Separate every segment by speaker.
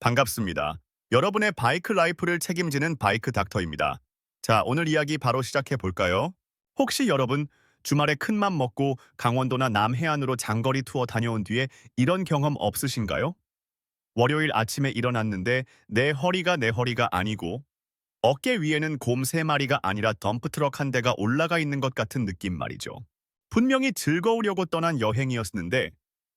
Speaker 1: 반갑습니다. 여러분의 바이크 라이프를 책임지는 바이크 닥터입니다. 자, 오늘 이야기 바로 시작해 볼까요? 혹시 여러분 주말에 큰맘 먹고 강원도나 남해안으로 장거리 투어 다녀온 뒤에 이런 경험 없으신가요? 월요일 아침에 일어났는데 내 허리가 내 허리가 아니고 어깨 위에는 곰세 마리가 아니라 덤프트럭 한 대가 올라가 있는 것 같은 느낌 말이죠. 분명히 즐거우려고 떠난 여행이었는데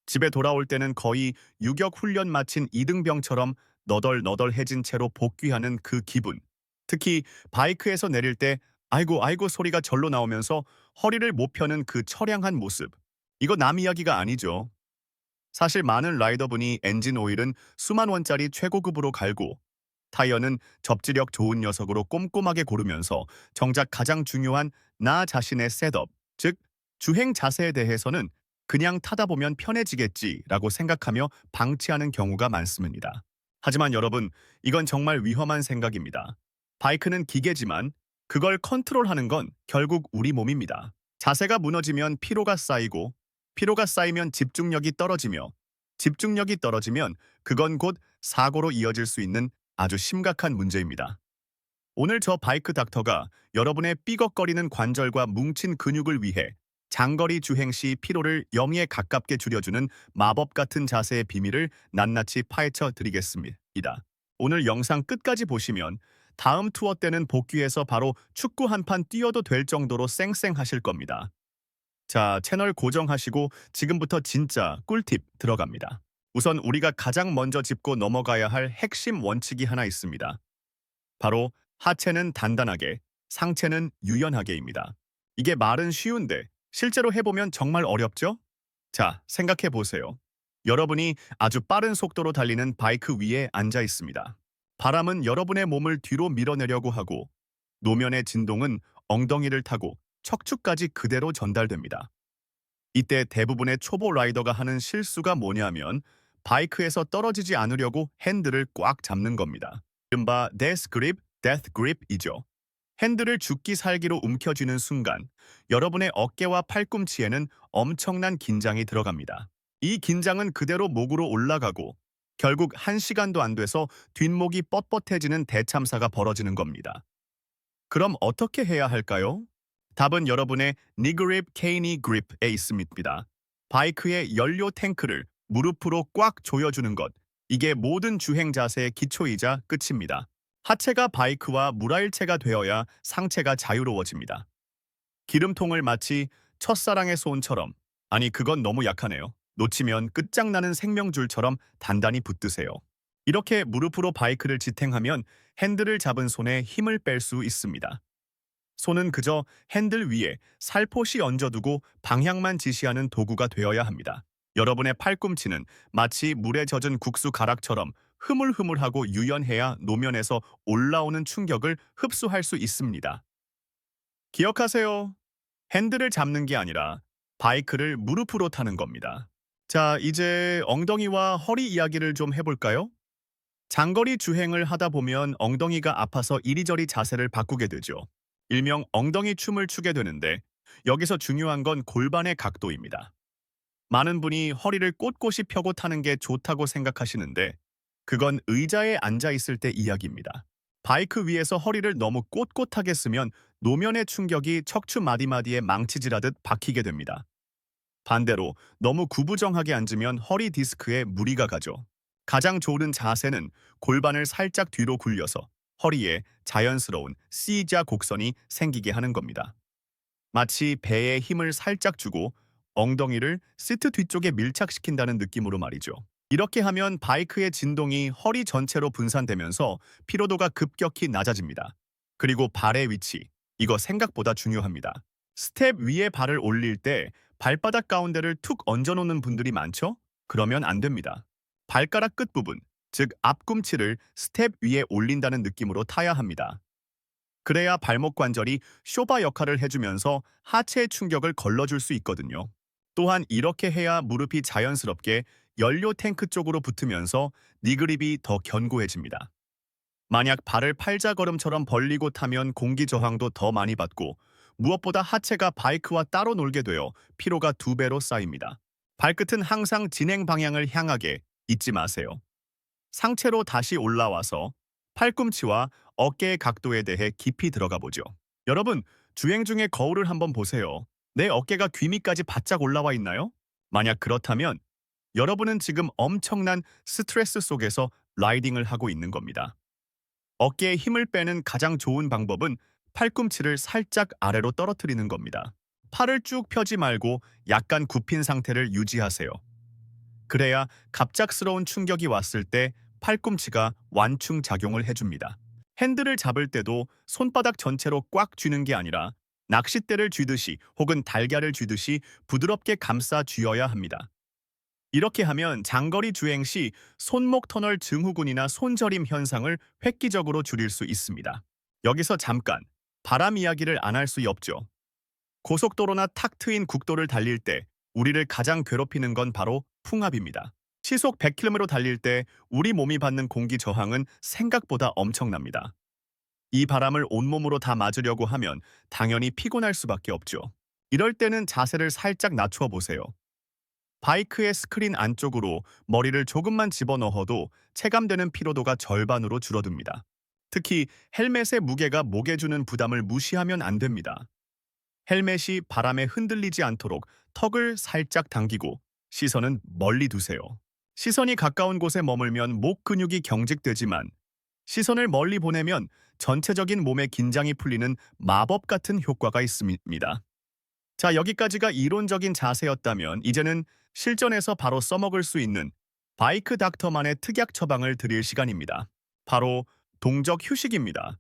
Speaker 1: 집에 돌아올 때는 거의 유격 훈련 마친 이등병처럼 너덜너덜해진 채로 복귀하는 그 기분. 특히 바이크에서 내릴 때 아이고 아이고 소리가 절로 나오면서 허리를 못 펴는 그 처량한 모습. 이거 남 이야기가 아니죠. 사실 많은 라이더분이 엔진 오일은 수만 원짜리 최고급으로 갈고 타이어는 접지력 좋은 녀석으로 꼼꼼하게 고르면서 정작 가장 중요한 나 자신의 셋업, 즉 주행 자세에 대해서는 그냥 타다 보면 편해지겠지라고 생각하며 방치하는 경우가 많습니다. 하지만 여러분, 이건 정말 위험한 생각입니다. 바이크는 기계지만 그걸 컨트롤하는 건 결국 우리 몸입니다. 자세가 무너지면 피로가 쌓이고 피로가 쌓이면 집중력이 떨어지며 집중력이 떨어지면 그건 곧 사고로 이어질 수 있는 아주 심각한 문제입니다. 오늘 저 바이크 닥터가 여러분의 삐걱거리는 관절과 뭉친 근육을 위해 장거리 주행 시 피로를 0에 가깝게 줄여주는 마법 같은 자세의 비밀을 낱낱이 파헤쳐 드리겠습니다. 오늘 영상 끝까지 보시면 다음 투어 때는 복귀해서 바로 축구 한 판 뛰어도 될 정도로 쌩쌩하실 겁니다. 자, 채널 고정하시고 지금부터 진짜 꿀팁 들어갑니다. 우선 우리가 가장 먼저 짚고 넘어가야 할 핵심 원칙이 하나 있습니다. 바로 하체는 단단하게, 상체는 유연하게입니다. 이게 말은 쉬운데 실제로 해보면 정말 어렵죠? 자, 생각해 보세요. 여러분이 아주 빠른 속도로 달리는 바이크 위에 앉아 있습니다. 바람은 여러분의 몸을 뒤로 밀어내려고 하고 노면의 진동은 엉덩이를 타고 척추까지 그대로 전달됩니다. 이때 대부분의 초보 라이더가 하는 실수가 뭐냐면 바이크에서 떨어지지 않으려고 핸들을 꽉 잡는 겁니다. 이른바 데스 그립, 데스 그립이죠. 핸들을 죽기 살기로 움켜쥐는 순간 여러분의 어깨와 팔꿈치에는 엄청난 긴장이 들어갑니다. 이 긴장은 그대로 목으로 올라가고 결국 한 시간도 안 돼서 뒷목이 뻣뻣해지는 대참사가 벌어지는 겁니다. 그럼 어떻게 해야 할까요? 답은 여러분의 니그립 케이니 그립에 있습니다. 바이크의 연료 탱크를 무릎으로 꽉 조여주는 것. 이게 모든 주행 자세의 기초이자 끝입니다. 하체가 바이크와 물화일체가 되어야 상체가 자유로워집니다. 기름통을 마치 첫사랑의 소원처럼 아니 그건 너무 약하네요. 놓치면 끝장나는 생명줄처럼 단단히 붙드세요. 이렇게 무릎으로 바이크를 지탱하면 핸들을 잡은 손에 힘을 뺄 수 있습니다. 손은 그저 핸들 위에 살포시 얹어두고 방향만 지시하는 도구가 되어야 합니다. 여러분의 팔꿈치는 마치 물에 젖은 국수 가락처럼 흐물흐물하고 유연해야 노면에서 올라오는 충격을 흡수할 수 있습니다. 기억하세요. 핸들을 잡는 게 아니라 바이크를 무릎으로 타는 겁니다. 자, 이제 엉덩이와 허리 이야기를 좀 해볼까요? 장거리 주행을 하다 보면 엉덩이가 아파서 이리저리 자세를 바꾸게 되죠. 일명 엉덩이 춤을 추게 되는데 여기서 중요한 건 골반의 각도입니다. 많은 분이 허리를 꼿꼿이 펴고 타는 게 좋다고 생각하시는데 그건 의자에 앉아 있을 때 이야기입니다. 바이크 위에서 허리를 너무 꼿꼿하게 쓰면 노면의 충격이 척추 마디마디에 망치질하듯 박히게 됩니다. 반대로 너무 구부정하게 앉으면 허리 디스크에 무리가 가죠. 가장 좋은 자세는 골반을 살짝 뒤로 굴려서 허리에 자연스러운 C자 곡선이 생기게 하는 겁니다. 마치 배에 힘을 살짝 주고 엉덩이를 시트 뒤쪽에 밀착시킨다는 느낌으로 말이죠. 이렇게 하면 바이크의 진동이 허리 전체로 분산되면서 피로도가 급격히 낮아집니다. 그리고 발의 위치, 이거 생각보다 중요합니다. 스텝 위에 발을 올릴 때 발바닥 가운데를 툭 얹어놓는 분들이 많죠? 그러면 안 됩니다. 발가락 끝부분, 즉 앞꿈치를 스텝 위에 올린다는 느낌으로 타야 합니다. 그래야 발목 관절이 쇼바 역할을 해주면서 하체 충격을 걸러줄 수 있거든요. 또한 이렇게 해야 무릎이 자연스럽게 연료 탱크 쪽으로 붙으면서 니그립이 더 견고해집니다. 만약 발을 팔자걸음처럼 벌리고 타면 공기 저항도 더 많이 받고 무엇보다 하체가 바이크와 따로 놀게 되어 피로가 두 배로 쌓입니다. 발끝은 항상 진행 방향을 향하게 잊지 마세요. 상체로 다시 올라와서 팔꿈치와 어깨의 각도에 대해 깊이 들어가 보죠. 여러분, 주행 중에 거울을 한번 보세요. 내 어깨가 귀 밑까지 바짝 올라와 있나요? 만약 그렇다면 여러분은 지금 엄청난 스트레스 속에서 라이딩을 하고 있는 겁니다. 어깨에 힘을 빼는 가장 좋은 방법은 팔꿈치를 살짝 아래로 떨어뜨리는 겁니다. 팔을 쭉 펴지 말고 약간 굽힌 상태를 유지하세요. 그래야 갑작스러운 충격이 왔을 때 팔꿈치가 완충 작용을 해줍니다. 핸들을 잡을 때도 손바닥 전체로 꽉 쥐는 게 아니라 낚싯대를 쥐듯이 혹은 달걀을 쥐듯이 부드럽게 감싸 쥐어야 합니다. 이렇게 하면 장거리 주행 시 손목 터널 증후군이나 손저림 현상을 획기적으로 줄일 수 있습니다. 여기서 잠깐 바람 이야기를 안 할 수 없죠. 고속도로나 탁 트인 국도를 달릴 때 우리를 가장 괴롭히는 건 바로 풍압입니다. 시속 100km로 달릴 때 우리 몸이 받는 공기 저항은 생각보다 엄청납니다. 이 바람을 온몸으로 다 맞으려고 하면 당연히 피곤할 수밖에 없죠. 이럴 때는 자세를 살짝 낮추어 보세요. 바이크의 스크린 안쪽으로 머리를 조금만 집어넣어도 체감되는 피로도가 절반으로 줄어듭니다. 특히 헬멧의 무게가 목에 주는 부담을 무시하면 안 됩니다. 헬멧이 바람에 흔들리지 않도록 턱을 살짝 당기고 시선은 멀리 두세요. 시선이 가까운 곳에 머물면 목 근육이 경직되지만 시선을 멀리 보내면 전체적인 몸의 긴장이 풀리는 마법 같은 효과가 있습니다. 자, 여기까지가 이론적인 자세였다면 이제는 실전에서 바로 써먹을 수 있는 바이크 닥터만의 특약 처방을 드릴 시간입니다. 바로 동적 휴식입니다.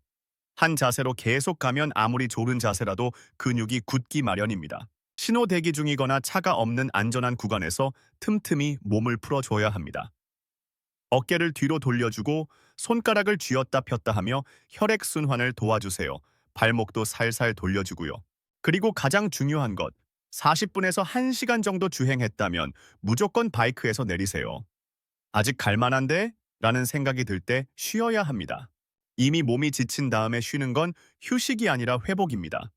Speaker 1: 한 자세로 계속 가면 아무리 좋은 자세라도 근육이 굳기 마련입니다. 신호 대기 중이거나 차가 없는 안전한 구간에서 틈틈이 몸을 풀어줘야 합니다. 어깨를 뒤로 돌려주고 손가락을 쥐었다 폈다 하며 혈액순환을 도와주세요. 발목도 살살 돌려주고요. 그리고 가장 중요한 것, 40분에서 1시간 정도 주행했다면 무조건 바이크에서 내리세요. 아직 갈만한데? 라는 생각이 들 때 쉬어야 합니다. 이미 몸이 지친 다음에 쉬는 건 휴식이 아니라 회복입니다.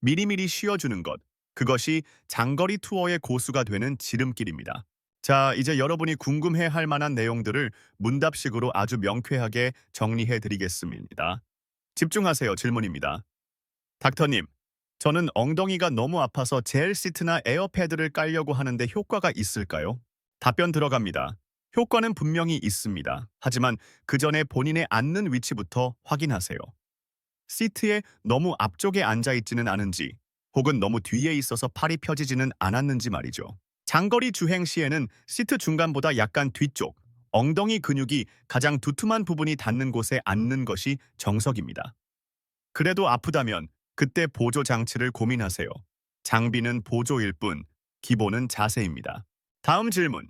Speaker 1: 미리미리 쉬어주는 것, 그것이 장거리 투어의 고수가 되는 지름길입니다. 자, 이제 여러분이 궁금해 할 만한 내용들을 문답식으로 아주 명쾌하게 정리해 드리겠습니다. 집중하세요. 질문입니다. 닥터님, 저는 엉덩이가 너무 아파서 젤 시트나 에어패드를 깔려고 하는데 효과가 있을까요? 답변 들어갑니다. 효과는 분명히 있습니다. 하지만 그 전에 본인의 앉는 위치부터 확인하세요. 시트에 너무 앞쪽에 앉아 있지는 않은지, 혹은 너무 뒤에 있어서 팔이 펴지지는 않았는지 말이죠. 장거리 주행 시에는 시트 중간보다 약간 뒤쪽, 엉덩이 근육이 가장 두툼한 부분이 닿는 곳에 앉는 것이 정석입니다. 그래도 아프다면 그때 보조 장치를 고민하세요. 장비는 보조일 뿐, 기본은 자세입니다. 다음 질문.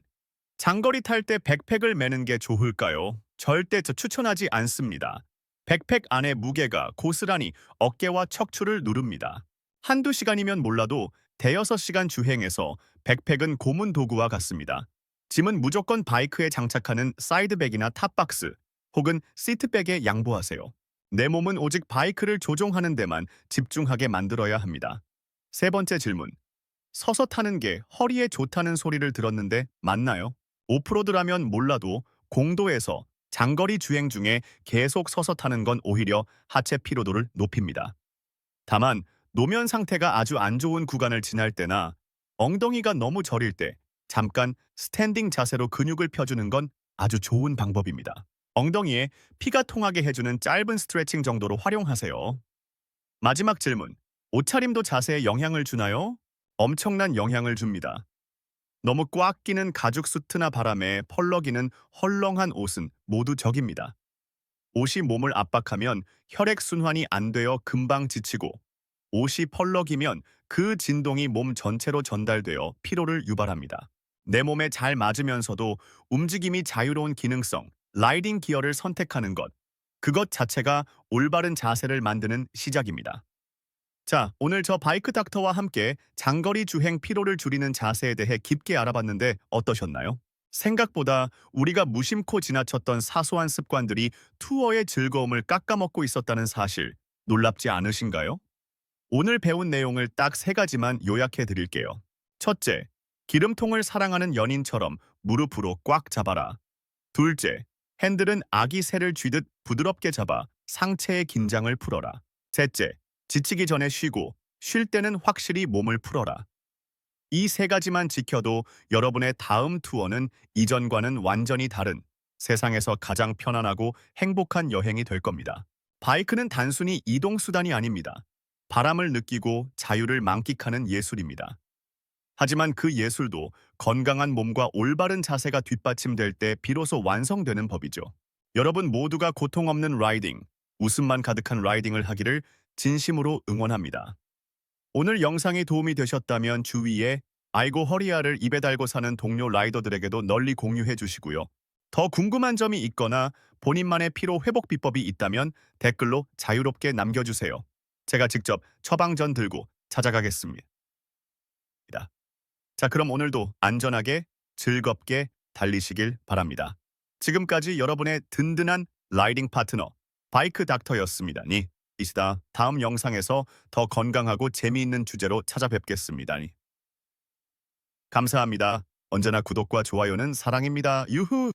Speaker 1: 장거리 탈 때 백팩을 매는 게 좋을까요? 절대 저 추천하지 않습니다. 백팩 안의 무게가 고스란히 어깨와 척추를 누릅니다. 한두 시간이면 몰라도 대여섯 시간 주행에서 백팩은 고문 도구와 같습니다. 짐은 무조건 바이크에 장착하는 사이드백이나 탑박스 혹은 시트백에 양보하세요. 내 몸은 오직 바이크를 조종하는 데만 집중하게 만들어야 합니다. 세 번째 질문. 서서 타는 게 허리에 좋다는 소리를 들었는데 맞나요? 오프로드라면 몰라도 공도에서 장거리 주행 중에 계속 서서 타는 건 오히려 하체 피로도를 높입니다. 다만 노면 상태가 아주 안 좋은 구간을 지날 때나 엉덩이가 너무 저릴 때 잠깐 스탠딩 자세로 근육을 펴주는 건 아주 좋은 방법입니다. 엉덩이에 피가 통하게 해주는 짧은 스트레칭 정도로 활용하세요. 마지막 질문. 옷차림도 자세에 영향을 주나요? 엄청난 영향을 줍니다. 너무 꽉 끼는 가죽 수트나 바람에 펄럭이는 헐렁한 옷은 모두 적입니다. 옷이 몸을 압박하면 혈액순환이 안 되어 금방 지치고 옷이 펄럭이면 그 진동이 몸 전체로 전달되어 피로를 유발합니다. 내 몸에 잘 맞으면서도 움직임이 자유로운 기능성, 라이딩 기어를 선택하는 것. 그것 자체가 올바른 자세를 만드는 시작입니다. 자, 오늘 저 바이크 닥터와 함께 장거리 주행 피로를 줄이는 자세에 대해 깊게 알아봤는데 어떠셨나요? 생각보다 우리가 무심코 지나쳤던 사소한 습관들이 투어의 즐거움을 깎아먹고 있었다는 사실 놀랍지 않으신가요? 오늘 배운 내용을 딱 세 가지만 요약해 드릴게요. 첫째, 기름통을 사랑하는 연인처럼 무릎으로 꽉 잡아라. 둘째, 핸들은 아기 새를 쥐듯 부드럽게 잡아 상체의 긴장을 풀어라. 셋째, 지치기 전에 쉬고 쉴 때는 확실히 몸을 풀어라. 이 세 가지만 지켜도 여러분의 다음 투어는 이전과는 완전히 다른 세상에서 가장 편안하고 행복한 여행이 될 겁니다. 바이크는 단순히 이동수단이 아닙니다. 바람을 느끼고 자유를 만끽하는 예술입니다. 하지만 그 예술도 건강한 몸과 올바른 자세가 뒷받침될 때 비로소 완성되는 법이죠. 여러분 모두가 고통 없는 라이딩, 웃음만 가득한 라이딩을 하기를 진심으로 응원합니다. 오늘 영상이 도움이 되셨다면 주위에 아이고 허리야를 입에 달고 사는 동료 라이더들에게도 널리 공유해 주시고요. 더 궁금한 점이 있거나 본인만의 피로 회복 비법이 있다면 댓글로 자유롭게 남겨주세요. 제가 직접 처방전 들고 찾아가겠습니다. 자, 그럼 오늘도 안전하게 즐겁게 달리시길 바랍니다. 지금까지 여러분의 든든한 라이딩 파트너 바이크 닥터였습니다. 니 이시다 다음 영상에서 더 건강하고 재미있는 주제로 찾아뵙겠습니다. 니. 감사합니다. 언제나 구독과 좋아요는 사랑입니다. 유후!